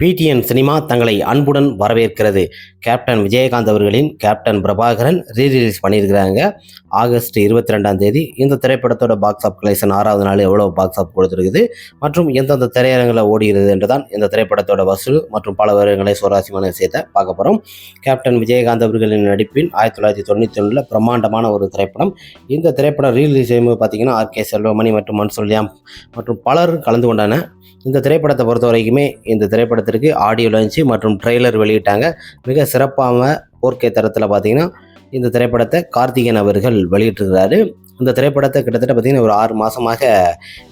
PTN cinema தங்களை அன்புடன் வரவேற்கிறது. கேப்டன் விஜயகாந்த் அவர்களின் கேப்டன் பிரபாகரன் ரீரிலீஸ் பண்ணியிருக்கிறாங்க. ஆகஸ்ட் இருபத்தி ரெண்டாம் தேதி இந்த திரைப்படத்தோட பாக்ஸ் ஆஃப் கலெக்ஷன் ஆறாவது நாள் எவ்வளோ பாக்ஸ் ஆஃப் கொடுத்துருக்குது மற்றும் எந்தெந்த திரையரங்கில் ஓடுகிறது என்று தான் இந்த திரைப்படத்தோட வசூல் மற்றும் பல விவரங்களை சுவாரஸ்யமான விஷயத்தை பார்க்க போகிறோம் கேப்டன் விஜயகாந்த் அவர்களின் நடிப்பில் ஆயிரத்தி தொள்ளாயிரத்தி தொண்ணூற்றி ஒன்றில் பிரம்மாண்டமான ஒரு திரைப்படம். இந்த திரைப்படம் ரீரிலீஸ் செய்யும்போது பார்த்தீங்கன்னா ஆர் கே செல்வமணி மற்றும் மன்சூல்யாம் மற்றும் பலர் கலந்து கொண்டன இந்த திரைப்படத்தை பொறுத்த வரைக்குமே இந்த படத்திற்கு ஆடியோ லான்ச்சு மற்றும் ட்ரெய்லர் வெளியிட்டாங்க. மிக சிறப்பான போர்க்கை தரத்தில் பார்த்தீங்கன்னா இந்த திரைப்படத்தை கார்த்திகேயன் அவர்கள் வெளியிட்டிருக்கிறாரு. இந்த திரைப்படத்தை கிட்டத்தட்ட பார்த்தீங்கன்னா ஒரு ஆறு மாதமாக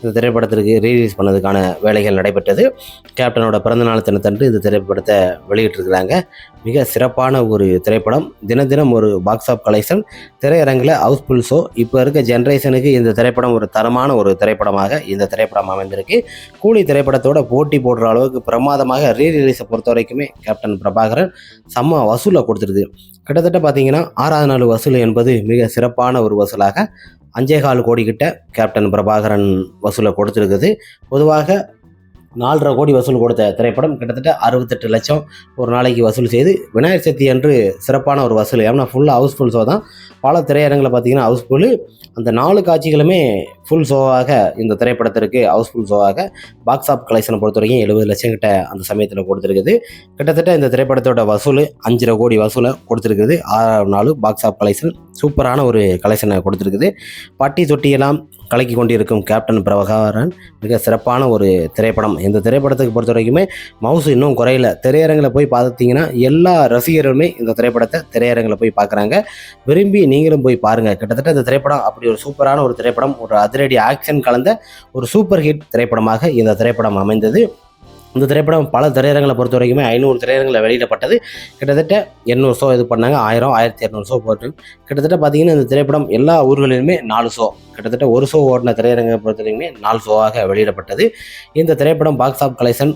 இந்த திரைப்படத்திற்கு ரீலீஸ் பண்ணதுக்கான வேலைகள் நடைபெற்றது. கேப்டனோட பிறந்தநாள் தினத்தன்று இந்த திரைப்படத்தை வெளியிட்டிருக்கிறாங்க. மிக சிறப்பான ஒரு திரைப்படம். தின தினம் ஒரு பாக்ஸ் ஆஃப் கலெக்ஷன் திரையரங்கில் ஹவுஸ்ஃபுல் ஷோ இப்போ இருக்க ஜென்ரேஷனுக்கு இந்த திரைப்படம் ஒரு தரமான ஒரு திரைப்படமாக இந்த திரைப்படம் அமைந்திருக்கு. கூலி திரைப்படத்தோட போட்டி போடுற அளவுக்கு பிரமாதமாக ரீரிலீஸை பொறுத்த வரைக்குமே கேப்டன் பிரபாகரன் செம்ம வசூலை கொடுத்துருக்கு கிட்டத்தட்ட பார்த்தீங்கன்னா ஆறாவது நாள் வசூல் என்பது மிக சிறப்பான ஒரு வசூலாக அஞ்சே கால் கோடி கிட்ட கேப்டன் பிரபாகரன் வசூலை கொடுத்துருக்குது. பொதுவாக நாலரை கோடி வசூல் கொடுத்த திரைப்படம் கிட்டத்தட்ட அறுபத்தெட்டு லட்சம் ஒரு நாளைக்கு வசூல் செய்து விநாயகர் சதுர்த்தி அன்று சிறப்பான ஒரு வசூல். ஏன்னா ஃபுல்லாக ஹவுஸ்ஃபுல் ஷோ தான். பல திரையரங்கில் பார்த்தீங்கன்னா ஹவுஸ்ஃபுல்லு அந்த நாலு காட்சிகளுமே ஃபுல் ஷோவாக இந்த திரைப்படத்திற்கு ஹவுஸ்ஃபுல் ஷோவாக பாக்ஸ் ஆஃப் கலெக்ஷனை பொறுத்த வரைக்கும் எழுபது லட்சம் கிட்ட அந்த சமயத்தில் கொடுத்துருக்குது. கிட்டத்தட்ட இந்த திரைப்படத்தோட வசூல் அஞ்சரை கோடி வசூலை கொடுத்துருக்குது. ஆறாவது நாள் பாக்ஸ் ஆஃப் கலெக்ஷன் சூப்பரான ஒரு கலெக்ஷனை கொடுத்துருக்குது. பட்டி தொட்டியெல்லாம் கலக்கி கொண்டிருக்கும் கேப்டன் பிரபாகரன் மிக சிறப்பான ஒரு திரைப்படம். இந்த திரைப்படத்துக்கு பொறுத்த வரைக்குமே மவுசு இன்னும் குறையல. திரையரங்கில் போய் பார்த்தீங்கன்னா எல்லா ரசிகர்களுமே இந்த திரைப்படத்தை திரையரங்கில் போய் பார்க்குறாங்க. விரும்பி நீங்களும் போய் பாருங்கள் கிட்டத்தட்ட இந்த திரைப்படம் அப்படி ஒரு சூப்பரான ஒரு திரைப்படம் ஒரு அதிரடி ஆக்ஷன் கலந்த ஒரு சூப்பர் ஹிட் திரைப்படமாக இந்த திரைப்படம் அமைந்தது. இந்த திரைப்படம் பல திரையரங்களை பொறுத்த வரைக்குமே ஐநூறு திரையரங்கில் வெளியிடப்பட்டது. கிட்டத்தட்ட எண்ணூறு ஷோ இது பண்ணாங்க. ஆயிரம் ஆயிரத்தி இரநூறு ஷோ போட்டு. கிட்டத்தட்ட பார்த்தீங்கன்னா இந்த திரைப்படம் எல்லா ஊர்களிலுமே நாலு ஷோ கிட்டத்தட்ட ஒரு ஷோ ஓடின திரையரங்கை பொறுத்த வரைக்குமே நாலு ஷோவாக வெளியிடப்பட்டது. இந்த திரைப்படம் பாக்ஸ் ஆஃப் கலெக்ஷன்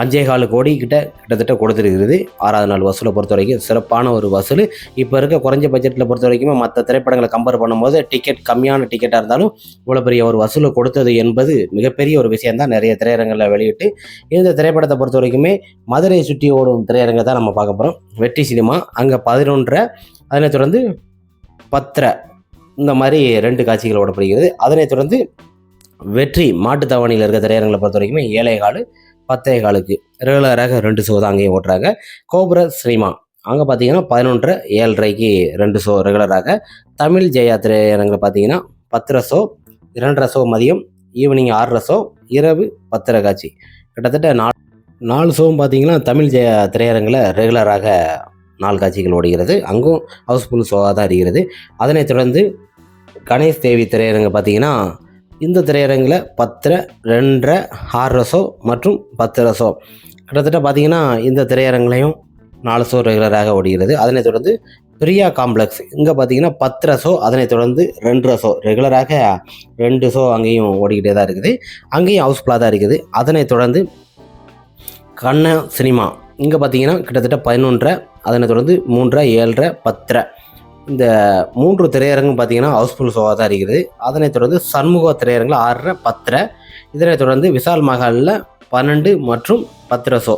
அஞ்சே கால் கோடி கிட்ட கிட்டத்தட்ட கொடுத்துருக்கிறது. ஆறாவது நாள் வசூலை பொறுத்த வரைக்கும் சிறப்பான ஒரு வசூல். இப்போ இருக்க குறைஞ்ச பட்ஜெட்டில் பொறுத்த வரைக்குமே மற்ற திரைப்படங்களை கம்பேர் பண்ணும்போது டிக்கெட் கம்மியான டிக்கெட்டாக இருந்தாலும் இவ்வளோ பெரிய ஒரு வசூலை கொடுத்தது என்பது மிகப்பெரிய ஒரு விஷயம் தான் நிறைய திரையரங்களில் வெளியிட்டு. இந்த திரைப்படத்தை பொறுத்த வரைக்குமே மதுரையை சுற்றி ஓடும் திரையரங்கை தான் நம்ம பார்க்க போகிறோம் வெற்றி சினிமா அங்கே பதினொன்றரை அதனை தொடர்ந்து பத்தரை இந்த மாதிரி ரெண்டு காட்சிகள் ஓடப்படுகிறது. அதனைத் தொடர்ந்து வெற்றி மாட்டுத்தாவணியில் இருக்க திரையரங்களை பொறுத்த வரைக்குமே ஏழை காலு பத்தே காலுக்கு. ரெகுலராக ரெண்டு ஷோ தான் அங்கேயும் ஓட்டுறாங்க. கோபுர சினிமா அங்கே பார்த்தீங்கன்னா பதினொன்றரை ஏழரைக்கு ரெண்டு ஷோ ரெகுலராக தமிழ் ஜெயா திரையரங்கில் பார்த்தீங்கன்னா பத்தரை ஷோ இரண்டரை ஷோ மதியம் ஈவினிங் ஆறரை ஷோ இரவு பத்தரை காட்சி. கிட்டத்தட்ட நாலு நாலு ஷோவும் பார்த்தீங்கன்னா தமிழ் ஜெயா திரையரங்கில் ரெகுலராக நாலு காட்சிகள் ஓடுகிறது. அங்கும் ஹவுஸ்ஃபுல் ஷோவாக தான் இருக்கிறது. அதனைத் தொடர்ந்து கணேஷ் தேவி திரையரங்கு பார்த்தீங்கன்னா இந்த திரையரங்கில் பத்தரை ரெண்டரை ஆறு ரசோ மற்றும் பத்து ஷோ கிட்டத்தட்ட பார்த்தீங்கன்னா இந்த திரையரங்குலையும் நாலு ஷோ ரெகுலராக ஓடுகிறது அதனைத் தொடர்ந்து பிரியா காம்ப்ளெக்ஸ் இங்கே பார்த்தீங்கன்னா பத்து ரசோ அதனைத் தொடர்ந்து ரெண்டு ரசோ ரெகுலராக ரெண்டு ஷோ அங்கேயும் ஓடிக்கிட்டே தான் இருக்குது. அங்கேயும் ஹவுஸ்ஃபுல்லாக தான் இருக்குது. அதனைத் தொடர்ந்து கண்ண சினிமா. இங்கே பார்த்தீங்கன்னா கிட்டத்தட்ட பதினொன்றரை அதனைத் தொடர்ந்து மூன்றரை ஏழரை பத்தரை. இந்த மூன்று திரையரங்கும் பார்த்தீங்கன்னா ஹவுஸ்ஃபுல் ஷோவாக தான் இருக்குது. அதனைத் தொடர்ந்து சண்முக திரையரங்கில் ஆறரை பத்தரை. இதனைத் தொடர்ந்து விசால் மகாலில் பன்னெண்டு மற்றும் பத்தரை ஷோ.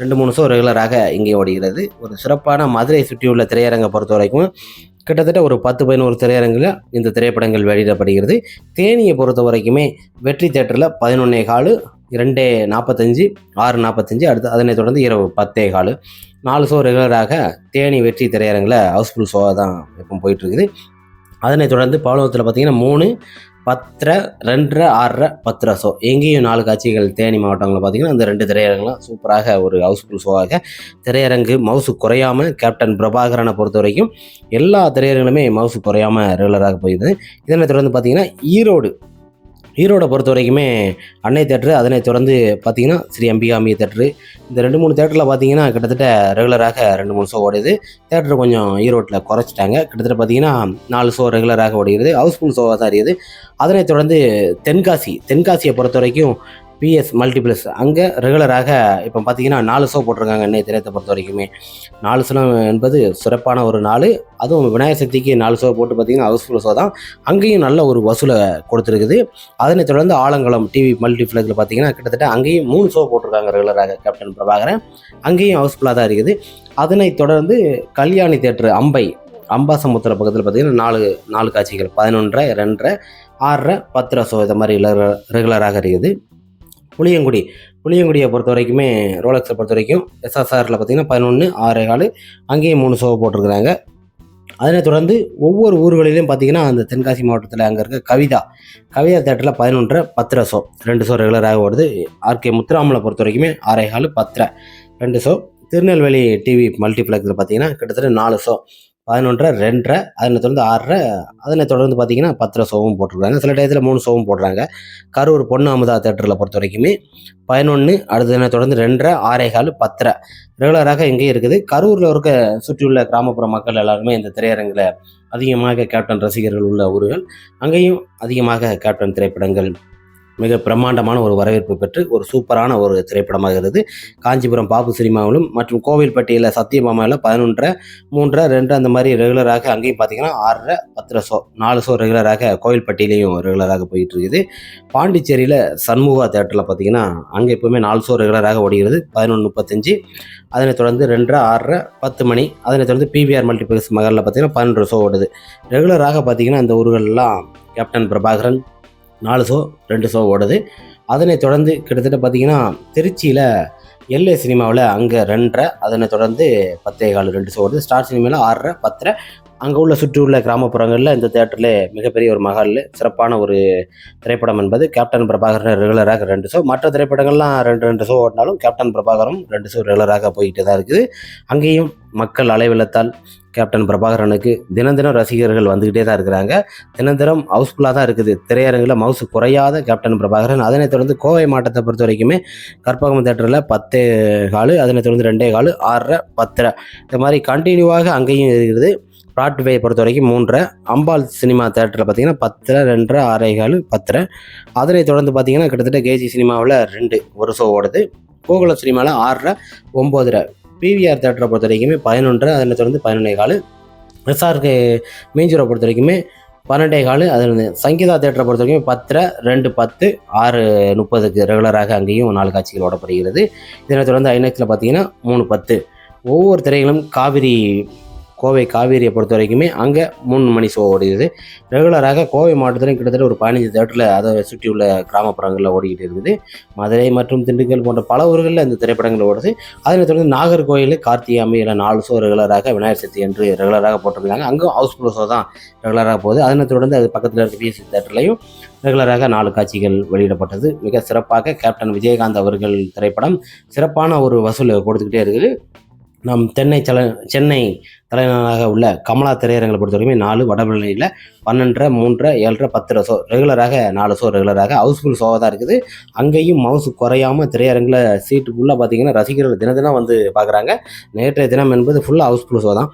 ரெண்டு மூணு ஷோ ரெகுலராக இங்கே ஓடுகிறது. ஒரு சிறப்பான மதுரை சுற்றியுள்ள திரையரங்கை பொறுத்த வரைக்கும் கிட்டத்தட்ட ஒரு பத்து பதினோரு திரையரங்கில் இந்த திரைப்படங்கள் வெளியிடப்படுகிறது. தேனியை பொறுத்த வரைக்குமே வெற்றி தேட்டரில் பதினொன்னே காலு இரண்டு நாற்பத்தஞ்சு ஆறு நாற்பத்தஞ்சு அடுத்து அதனைத் தொடர்ந்து இரவு பத்தே காலு. நாலு ஷோ ரெகுலராக தேனி வெற்றி திரையரங்கில் ஹவுஸ்ஃபுல் ஷோவாக தான் இப்போ போயிட்டுருக்குது. அதனைத் தொடர்ந்து பவளத்தில் பார்த்தீங்கன்னா மூணு பத்தரை ரெண்டரை ஆறரை பத்தரை ஷோ எங்கேயும் நாலு காட்சிகள் தேனி மாவட்டங்களில் பார்த்தீங்கன்னா அந்த ரெண்டு திரையரங்கெலாம் சூப்பராக ஒரு ஹவுஸ்ஃபுல் ஷோவாக திரையரங்கு மவுசு குறையாமல் கேப்டன் பிரபாகரனை பொறுத்த வரைக்கும் எல்லா திரையரங்குகளுமே மவுசு குறையாமல் ரெகுலராக போயிருது இதனைத் தொடர்ந்து பார்த்தீங்கன்னா ஈரோடு ஈரோடை பொறுத்த வரைக்குமே அன்னை தேட்ரு அதனை தொடர்ந்து பார்த்தீங்கன்னா ஸ்ரீ அம்பிகாமி தேட்ரு. இந்த ரெண்டு மூணு தேட்டரில் பார்த்தீங்கன்னா கிட்டத்தட்ட ரெகுலராக ரெண்டு மூணு ஷோ ஓடுது. தேட்டர் கொஞ்சம் ஈரோட்டில் குறைச்சிட்டாங்க. கிட்டத்தட்ட பார்த்தீங்கன்னா நாலு ஷோ ரெகுலராக ஓடுகிறது. ஹவுஸ்ஃபுல் ஷோவாக தான் இருக்குது. அதனைத் தொடர்ந்து தென்காசி தென்காசியை பொறுத்த வரைக்கும் பிஎஸ் மல்டிப்ளஸ் அங்கே ரெகுலராக இப்போ பார்த்தீங்கன்னா நாலு ஷோ போட்டிருக்காங்க அன்னை திரையத்தை பொறுத்த வரைக்குமே. நாலு ஷோ என்பது சிறப்பான ஒரு நாள். அதுவும் விநாயகர் சக்திக்கு நாலு ஷோ போட்டு பார்த்தீங்கன்னா ஹவுஸ்ஃபுல் ஷோ தான். அங்கேயும் நல்ல ஒரு வசூலை கொடுத்துருக்குது. அதனைத் தொடர்ந்து ஆலங்குளம் டிவி மல்டிப்ளெக்ஸில் பார்த்தீங்கன்னா கிட்டத்தட்ட அங்கேயும் மூணு ஷோ போட்டிருக்காங்க ரெகுலராக கேப்டன் பிரபாகரன். அங்கேயும் ஹவுஸ்ஃபுல்லாக தான் இருக்குது. அதனைத் தொடர்ந்து கல்யாணி தேட்டர் அம்பை அம்பாசமுத்திர பக்கத்தில் பார்த்தீங்கன்னா நாலு நாலு காட்சிகள். பதினொன்றரை ரெண்டரை ஆறரை பத்தரை ஷோ இந்த மாதிரி ரெகுலராக இருக்குது. புளியங்குடி. புளியங்குடியை பொறுத்த வரைக்குமே ரோலக்ஸை பொறுத்த வரைக்கும் எஸ்எஸ்ஆரில் பார்த்தீங்கன்னா பதினொன்று ஆறே காலு. அங்கேயும் மூணு சோவை போட்டிருக்கிறாங்க. அதனைத் தொடர்ந்து ஒவ்வொரு ஊர்களிலும் பார்த்தீங்கன்னா அந்த தென்காசி மாவட்டத்தில் அங்கே இருக்க கவிதா. கவிதா தேட்டரில் பதினொன்றரை பத்தரை ஷோ ரெண்டு ஷோ ரெகுலராக ஓடுது. ஆர்கே முத்துராமலை பொறுத்த வரைக்குமே ஆறே காலு பத்திர. ரெண்டு ஷோ திருநெல்வேலி டிவி மல்டிப்ளெக்ஸில் பார்த்தீங்கன்னா கிட்டத்தட்ட நாலு ஷோ பதினொன்றரை ரெண்டரை அதனை தொடர்ந்து ஆறரை அதனை தொடர்ந்து பார்த்தீங்கன்னா பத்தரை ஷோவும் போட்டிருக்காங்க. சில டயத்தில் மூணு ஷோவும் போடுறாங்க. கரூர் பொண்ணு அமுதா தேட்டரில் பொறுத்த வரைக்குமே பதினொன்று அடுத்ததனை தொடர்ந்து ரெண்டரை ஆறே கால் பத்தரை. ரெகுலராக இங்கேயும் இருக்குது. கரூரில் இருக்க சுற்றியுள்ள கிராமப்புற மக்கள் எல்லாருமே இந்த திரையரங்கில் அதிகமாக கேப்டன் ரசிகர்கள் உள்ள ஊர்கள். அங்கேயும் அதிகமாக கேப்டன் திரைப்படங்கள் மிக பிரம்மாண்டமான ஒரு வரவேற்பு பெற்று ஒரு சூப்பரான ஒரு திரைப்படமாகிறது காஞ்சிபுரம் பாபு சினிமாவிலும் மற்றும் கோவில்பட்டியில் சத்தியபாமாவில் பதினொன்றரை மூன்றரை ரெண்டு அந்த மாதிரி ரெகுலராக அங்கேயும் பார்த்தீங்கன்னா ஆறரை பத்தரை ஷோ நாலு ஷோ ரெகுலராக கோவில்பட்டியிலையும் ரெகுலராக போயிட்டு இருக்குது. பாண்டிச்சேரியில் சண்முகா தேட்டரில் பார்த்தீங்கன்னா அங்கே எப்பவுமே நாலு ஷோ ரெகுலராக ஓடுகிறது பதினொன்று முப்பத்தஞ்சு அதனைத் தொடர்ந்து ரெண்டரை ஆறரை பத்து மணி அதனைத் தொடர்ந்து பிவிஆர் மல்டிபிளெக்ஸ் மகளில் பார்த்தீங்கன்னா பன்னெண்டு ஷோ ஓடுது. ரெகுலராக பார்த்தீங்கன்னா இந்த ஊர்களெல்லாம் கேப்டன் பிரபாகரன் நாலு ஷோ ரெண்டு ஷோ ஓடுது. அதனைத் தொடர்ந்து கிட்டத்தட்ட பார்த்தீங்கன்னா திருச்சியில் எல்ஏ சினிமாவில் அங்கே ரெண்டரை அதனை தொடர்ந்து பத்தே கால் ரெண்டு ஷோ ஓடுது. ஸ்டார் சினிமாவில் ஆறரை பத்தரை அங்கே உள்ள சுற்றியுள்ள கிராமப்புறங்களில் இந்த தேட்டரில் மிகப்பெரிய ஒரு மகாலில் சிறப்பான ஒரு திரைப்படம் என்பது கேப்டன் பிரபாகரன் ரெகுலராக ரெண்டு ஷோ மற்ற திரைப்படங்கள்லாம் ரெண்டு ரெண்டு ஷோ ஓடினாலும் கேப்டன் பிரபாகரம் ரெண்டு ஷோ ரெகுலராக போயிட்டு தான் இருக்குது. அங்கேயும் மக்கள் அலைவெள்ளத்தால் கேப்டன் பிரபாகரனுக்கு தினம் தினம் ரசிகர்கள் வந்துக்கிட்டே தான் இருக்கிறாங்க. தினம் தினம் ஹவுஸ்ஃபுல்லாக தான் இருக்குது. திரையரங்கில் மவுசு குறையாத கேப்டன் பிரபாகரன். அதனைத் தொடர்ந்து கோவை மாவட்டத்தை பொறுத்த வரைக்குமே கற்பகம் தேட்டரில் பத்தே காலு அதனைத் தொடர்ந்து ரெண்டே காலு ஆறரை பத்தரை. இந்த மாதிரி கண்டினியூவாக அங்கேயும் இருக்கிறது பிராட்வே பொறுத்த வரைக்கும் மூன்றரை அம்பாள் சினிமா தேட்டரில் பார்த்தீங்கன்னா பத்தரை ரெண்டரை ஆறே காலு பத்தரை. அதனை தொடர்ந்து பார்த்தீங்கன்னா கிட்டத்தட்ட கேஜி சினிமாவில் ரெண்டு ஒரு ஷோ ஓடுது. கோகுலம் சினிமாவில் ஆறரை ஒம்போதரை. பிவிஆர் தேட்டரை பொறுத்த வரைக்குமே பதினொன்றரை அதனை தொடர்ந்து பதினொன்றே கால். எஸ்ஆர்கே மீஞ்சூரை பொறுத்த வரைக்குமே பன்னெண்டே காலு. அதில் வந்து சங்கீதா தேட்டரை பொறுத்த வரைக்கும் பத்தரை ரெண்டு பத்து ஆறு முப்பதுக்கு ரெகுலராக அங்கேயும் நாலு காட்சிகள் ஓடப்படுகிறது. இதனை தொடர்ந்து ஐநெக்ஸில் பார்த்தீங்கன்னா மூணு பத்து. ஒவ்வொரு திரைகளும் காவிரி கோவை காவேரியை பொறுத்த வரைக்குமே அங்கே மூணு மணி ஷோ ஓடுகிறது ரெகுலராக கோவை மாவட்டத்திலும் கிட்டத்தட்ட ஒரு பதினஞ்சு தேட்டரில் அதை சுற்றியுள்ள கிராமப்புறங்களில் ஓடிக்கிட்டு இருக்குது. மதுரை மற்றும் திண்டுக்கல் போன்ற பல ஊர்களில் இந்த திரைப்படங்கள் ஓடுது. அதனை தொடர்ந்து நாகர்கோயில் கார்த்திகை அம்மையில் நாலு ஷோ ரெகுலராக விநாயகர் சதுர்த்தி என்று ரெகுலராக போட்டிருக்காங்க அங்கே ஹவுஸ்ஃபுல் ஷோ தான் ரெகுலராக போகுது. அதனை தொடர்ந்து அது பக்கத்தில் இருக்க பிஎஸ்சி தேட்டர்லையும் ரெகுலராக நாலு காட்சிகள் வெளியிடப்பட்டது. மிக சிறப்பாக கேப்டன் விஜயகாந்த் அவர்கள் திரைப்படம் சிறப்பான ஒரு வசூல் கொடுத்துக்கிட்டே இருக்குது. நம் தென்னை தல சென்னை தலைநகராக உள்ள கமலா திரையரங்களை பொறுத்த வரைக்கும் நாலு வடபழனியில் பன்னெண்டரை மூன்றரை ஏழரை பத்தரை ஷோ ரெகுலராக நாலு ஷோ ரெகுலராக ஹவுஸ்ஃபுல் ஷோவாக தான் இருக்குது. அங்கேயும் மவுசு குறையாமல் திரையரங்கில் சீட்டு ஃபுல்லாக பார்த்தீங்கன்னா ரசிகர்கள் தின தினம் வந்து பார்க்குறாங்க நேற்றைய தினம் என்பது ஃபுல்லாக ஹவுஸ்ஃபுல் ஷோ தான்.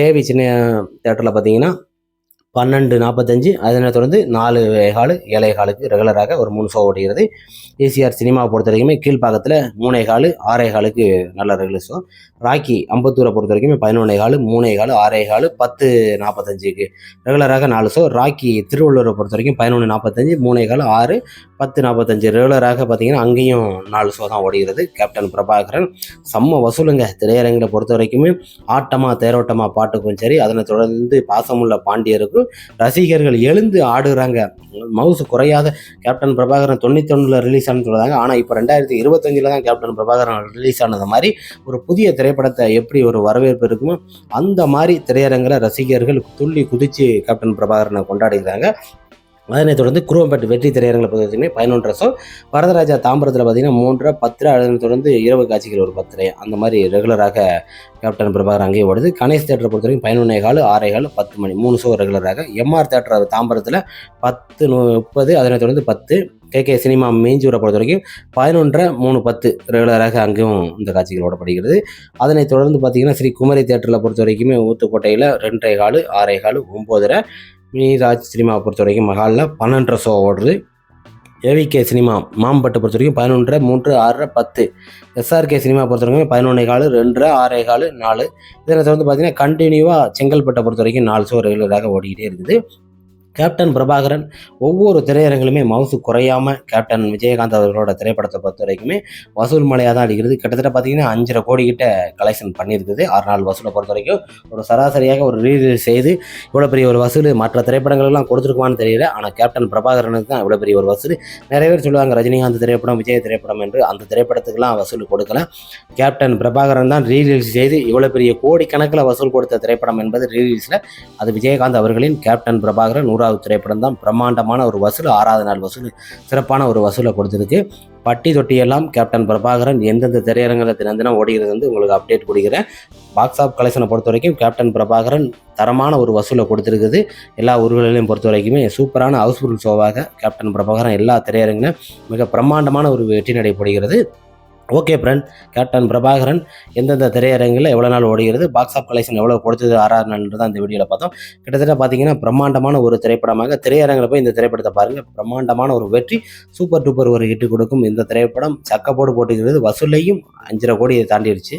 தேவி சின்ன தேட்டரில் பார்த்தீங்கன்னா பன்னெண்டு நாற்பத்தஞ்சு அதனை தொடர்ந்து நாலு காலு ஏழை காலுக்கு ரெகுலராக ஒரு மூணு ஷோ ஓடுகிறது. ஏசிஆர் சினிமாவை பொறுத்த வரைக்குமே கீழ்ப்பாக்கத்தில் மூணே காலு ஆறே காலுக்கு நல்ல ரெகுலர் ஷோ ராக்கி அம்பத்தூரை பொறுத்த வரைக்குமே பதினொன்னே காலு மூணே காலு ஆறே காலு பத்து நாற்பத்தஞ்சுக்கு ரெகுலராக நாலு ஷோ ராக்கி திருவள்ளூரை பொறுத்த வரைக்கும் பதினொன்று நாற்பத்தஞ்சு மூணே காலு ஆறு பத்து நாற்பத்தஞ்சு ரெகுலராக பார்த்தீங்கன்னா அங்கேயும் நாலு ஷோ தான் ஓடுகிறது. கேப்டன் பிரபாகரன் செம்ம வசூலுங்க. திரையரங்கில் பொறுத்த வரைக்குமே ஆட்டமாக தேரோட்டமாக பாட்டுக்கும் சரி. அதனை தொடர்ந்து பாசமுள்ள பாண்டியருக்கும் ரசிகர்கள் எழுந்து ஆடுறாங்க. மவுசு குறையாத கேப்டன் பிரபாகரன் தொண்ணூத்தொன்னில் ரிலீஸ் ஆனு சொல்கிறாங்க ஆனால் இப்போ ரெண்டாயிரத்தி இருபத்தஞ்சில் தான் கேப்டன் பிரபாகரன் ரிலீஸ் ஆனது மாதிரி ஒரு புதிய திரைப்படத்தை எப்படி ஒரு வரவேற்பு இருக்குமோ அந்த மாதிரி திரையரங்கில் ரசிகர்கள் துள்ளி குதித்து கேப்டன் பிரபாகரனை கொண்டாடுகிறாங்க அதனைத் தொடர்ந்து குருவம்பட்டு வெற்றி திரையரங்களை பார்த்தீங்கன்னா பதினொன்றரை ஷோ வரதராஜா தாம்பரத்தில் பார்த்தீங்கன்னா மூன்றரை பத்தரை அதனை தொடர்ந்து இரவு காட்சிகள் ஒரு பத்தரை. அந்த மாதிரி ரெகுலராக கேப்டன் பிரபாகர் அங்கேயே ஓடுது. கணேஷ் தேட்டரை பொறுத்த வரைக்கும் பதினொன்னே கால் ஆறே கால் பத்து மணி மூணு ஷோ ரெகுலராக எம்ஆர் தேட்டர் தாம்பரத்தில் பத்து முப்பது அதனைத் தொடர்ந்து பத்து. கே கே சினிமா மேஞ்சூரை பொறுத்த வரைக்கும் பதினொன்றரை மூணு பத்து ரெகுலராக அங்கேயும் இந்த காட்சிகள் ஓடப்படுகிறது. அதனைத் தொடர்ந்து பார்த்தீங்கன்னா ஸ்ரீ குமரி தேட்டரில் பொறுத்த வரைக்குமே ஊத்துக்கோட்டையில் ரெண்டரை கால் ஆறே கால் ஒம்போதரை. மினிராஜ் சினிமாவை பொறுத்த வரைக்கும் மகாலில் பன்னெண்டரை ஷோ ஓடுது. ஏவிகே சினிமா மாம்பட்டு பொறுத்த வரைக்கும் பதினொன்றரை மூன்று ஆறரை பத்து. எஸ்ஆர்கே சினிமா பொறுத்த வரைக்கும் பதினொன்றே காலு ரெண்டரை ஆறே காலு நாலு. இதனை தொடர்ந்து பார்த்தீங்கன்னா கண்டினியூவாக செங்கல்பட்டை பொறுத்த வரைக்கும் நாலு ஷோ ரெகுலராக ஓடிக்கிட்டே இருக்குது. கேப்டன் பிரபாகரன் ஒவ்வொரு திரையரங்கிலுமே மவுசு குறையாமல் கேப்டன் விஜயகாந்த் அவர்களோட திரைப்படத்தை பொறுத்த வரைக்குமே வசூல் மலையாக தான் அடிக்கிறது. கிட்டத்தட்ட பார்த்தீங்கன்னா அஞ்சரை கோடி கிட்ட கலெக்ஷன் பண்ணியிருக்குது. ஆறு நாள் வசூலை பொறுத்த வரைக்கும் ஒரு சராசரியாக ஒரு ரீலீஸ் செய்து இவ்வளோ பெரிய ஒரு வசூல் மற்ற திரைப்படங்கள்லாம் கொடுத்துருக்குமான்னு தெரியல. ஆனால் கேப்டன் பிரபாகரனுக்கு தான் இவ்வளோ பெரிய ஒரு வசூல். நிறைய பேர் சொல்லுவாங்க ரஜினிகாந்த் திரைப்படம் விஜய் திரைப்படம் என்று அந்த திரைப்படத்துக்கெல்லாம் வசூல் கொடுக்கல. கேப்டன் பிரபாகரன் தான் ரீலீஸ் செய்து இவ்வளோ பெரிய கோடிக்கணக்கில் வசூல் கொடுத்த திரைப்படம் என்பது ரீலீஸில் அது விஜயகாந்த் அவர்களின் கேப்டன் பிரபாகரன் மூன்றாவது திரைப்படம் தான் பிரம்மாண்டமான ஒரு வசூல் ஆறாவது நாள் வசூல் சிறப்பான ஒரு வசூலை கொடுத்துருக்கு. பட்டி தொட்டியெல்லாம் கேப்டன் பிரபாகரன் எந்தெந்த திரையரங்கில் தினம் தினம் ஓடுகிறது வந்து உங்களுக்கு அப்டேட் கொடுக்குறேன். பாக்ஸ் ஆஃப் கலெக்ஷனை பொறுத்த வரைக்கும் கேப்டன் பிரபாகரன் தரமான ஒரு வசூலை கொடுத்துருக்குது. எல்லா ஊர்களிலையும் பொறுத்த வரைக்குமே சூப்பரான ஹவுஸ்ஃபுல் ஷோவாக கேப்டன் பிரபாகரன் எல்லா திரையரங்கிலும் மிக பிரம்மாண்டமான ஒரு வெற்றி நடைபெறுகிறது ஓகே ஃப்ரெண்ட் கேப்டன் பிரபாகரன் எந்தெந்த திரையரங்கில் எவ்வளோ நாள் ஓடுகிறது பாக்ஸ் ஆஃப் கலெக்ஷன் எவ்வளோ கொடுத்தது ஆறாறு நாள்ன்றது அந்த வீடியோவில் பார்த்தோம். கிட்டத்தட்ட பார்த்தீங்கன்னா பிரம்மாண்டமான ஒரு திரைப்படமாக திரையரங்கில் போய் இந்த திரைப்படத்தை பாருங்கள் பிரம்மாண்டமான ஒரு வெற்றி சூப்பர் டூப்பர் ஒரு ஹிட் கொடுக்கும் இந்த திரைப்படம். சக்கப்போடு போட்டுக்கிறது வசூலையும் அஞ்சரை கோடியை தாண்டிடுச்சு.